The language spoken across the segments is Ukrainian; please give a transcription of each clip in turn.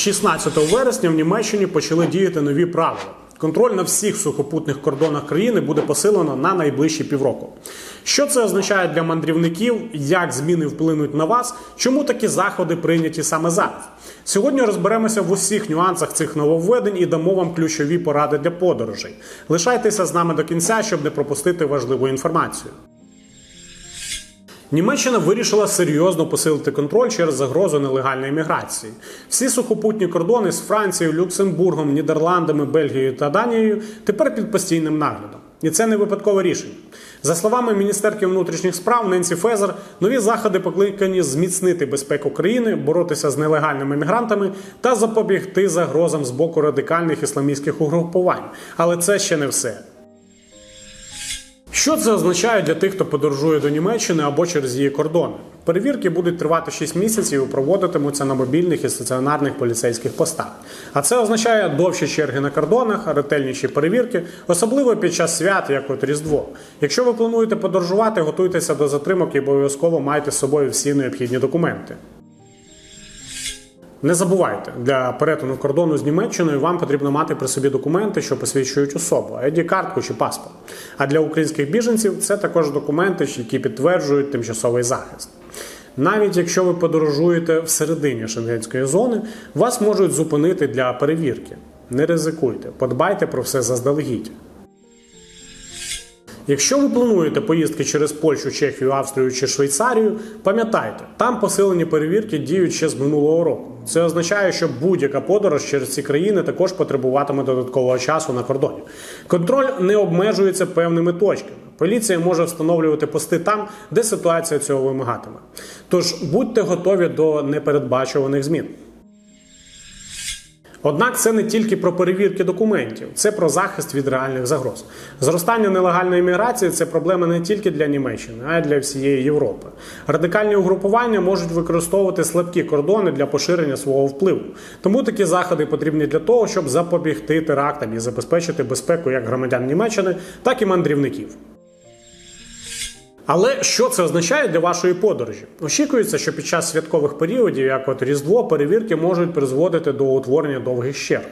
16 вересня в Німеччині почали діяти нові правила. Контроль на всіх сухопутних кордонах країни буде посилено на найближчі півроку. Що це означає для мандрівників? Як зміни вплинуть на вас? Чому такі заходи прийняті саме зараз? Сьогодні розберемося в усіх нюансах цих нововведень і дамо вам ключові поради для подорожей. Лишайтеся з нами до кінця, щоб не пропустити важливу інформацію. Німеччина вирішила серйозно посилити контроль через загрозу нелегальної міграції. Всі сухопутні кордони з Францією, Люксембургом, Нідерландами, Бельгією та Данією тепер під постійним наглядом. І це не випадкове рішення. За словами міністерки внутрішніх справ Ненсі Фезер, нові заходи покликані зміцнити безпеку країни, боротися з нелегальними мігрантами та запобігти загрозам з боку радикальних ісламістських угрупувань. Але це ще не все. Що це означає для тих, хто подорожує до Німеччини або через її кордони? Перевірки будуть тривати 6 місяців і проводитимуться на мобільних і стаціонарних поліцейських постах. А це означає довші черги на кордонах, ретельніші перевірки, особливо під час свят, як от Різдво. Якщо ви плануєте подорожувати, готуйтеся до затримок і обов'язково майте з собою всі необхідні документи. Не забувайте, для перетину кордону з Німеччиною вам потрібно мати при собі документи, що посвідчують особу, id картку чи паспорт. А для українських біженців це також документи, які підтверджують тимчасовий захист. Навіть якщо ви подорожуєте всередині шенгенської зони, вас можуть зупинити для перевірки. Не ризикуйте, подбайте про все заздалегідь. Якщо ви плануєте поїздки через Польщу, Чехію, Австрію чи Швейцарію, пам'ятайте, там посилені перевірки діють ще з минулого року. Це означає, що будь-яка подорож через ці країни також потребуватиме додаткового часу на кордоні. Контроль не обмежується певними точками. Поліція може встановлювати пости там, де ситуація цього вимагатиме. Тож будьте готові до непередбачуваних змін. Однак це не тільки про перевірки документів, це про захист від реальних загроз. Зростання нелегальної міграції це проблема не тільки для Німеччини, а й для всієї Європи. Радикальні угрупування можуть використовувати слабкі кордони для поширення свого впливу. Тому такі заходи потрібні для того, щоб запобігти терактам і забезпечити безпеку як громадян Німеччини, так і мандрівників. Але що це означає для вашої подорожі? Очікується, що під час святкових періодів, як от Різдво, перевірки можуть призводити до утворення довгих черг.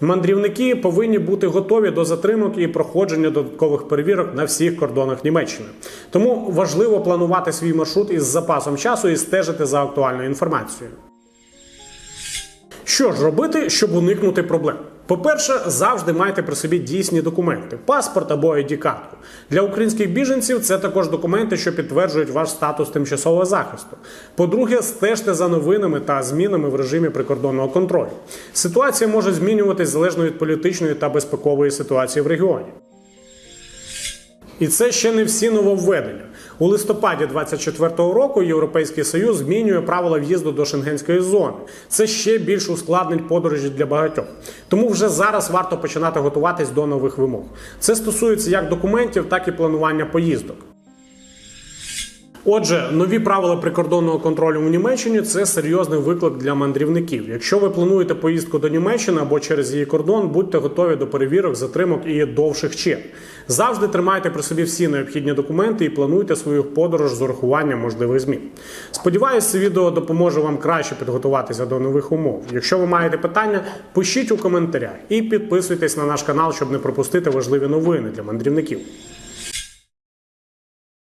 Мандрівники повинні бути готові до затримок і проходження додаткових перевірок на всіх кордонах Німеччини. Тому важливо планувати свій маршрут із запасом часу і стежити за актуальною інформацією. Що ж робити, щоб уникнути проблем? По-перше, завжди майте при собі дійсні документи паспорт або id картку Для українських біженців це також документи, що підтверджують ваш статус тимчасового захисту. По-друге, стежте за новинами та змінами в режимі прикордонного контролю. Ситуація може змінюватись залежно від політичної та безпекової ситуації в регіоні. І це ще не всі нововведення. У листопаді 24-го року Європейський Союз змінює правила в'їзду до шенгенської зони. Це ще більш ускладнить подорожі для багатьох. Тому вже зараз варто починати готуватись до нових вимог. Це стосується як документів, так і планування поїздок. Отже, нові правила прикордонного контролю у Німеччині це серйозний виклик для мандрівників. Якщо ви плануєте поїздку до Німеччини або через її кордон, будьте готові до перевірок, затримок і довших черг. Завжди тримайте при собі всі необхідні документи і плануйте свою подорож з урахуванням можливих змін. Сподіваюсь, це відео допоможе вам краще підготуватися до нових умов. Якщо ви маєте питання, пишіть у коментарях і підписуйтесь на наш канал, щоб не пропустити важливі новини для мандрівників.